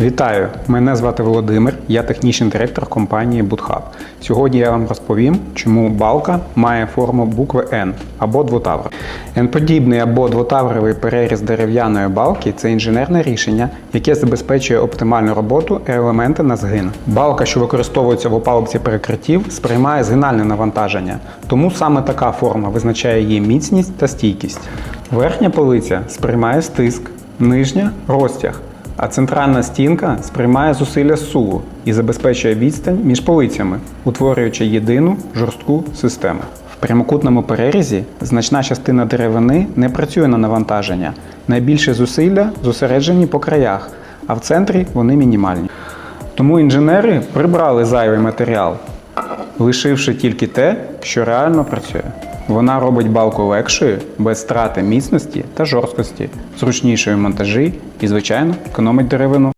Вітаю! Мене звати Володимир, я технічний директор компанії BootHub. Сьогодні я вам розповім, чому балка має форму букви N або двотавр. N-подібний або двотавровий переріз дерев'яної балки це інженерне рішення, яке забезпечує оптимальну роботу елемента на згин. Балка, що використовується в опалубці перекриттів, сприймає згинальне навантаження, тому саме така форма визначає її міцність та стійкість. Верхня полиця сприймає стиск, нижня розтяг а центральна стінка сприймає зусилля суву і забезпечує відстань між полицями, утворюючи єдину жорстку систему. В прямокутному перерізі значна частина деревини не працює на навантаження. Найбільше зусилля зосереджені по краях, а в центрі вони мінімальні. Тому інженери прибрали зайвий матеріал, лишивши тільки те, що реально працює. Вона робить балку легшою, без страти міцності та жорсткості, зручнішою в монтажі і, звичайно, економить деревину.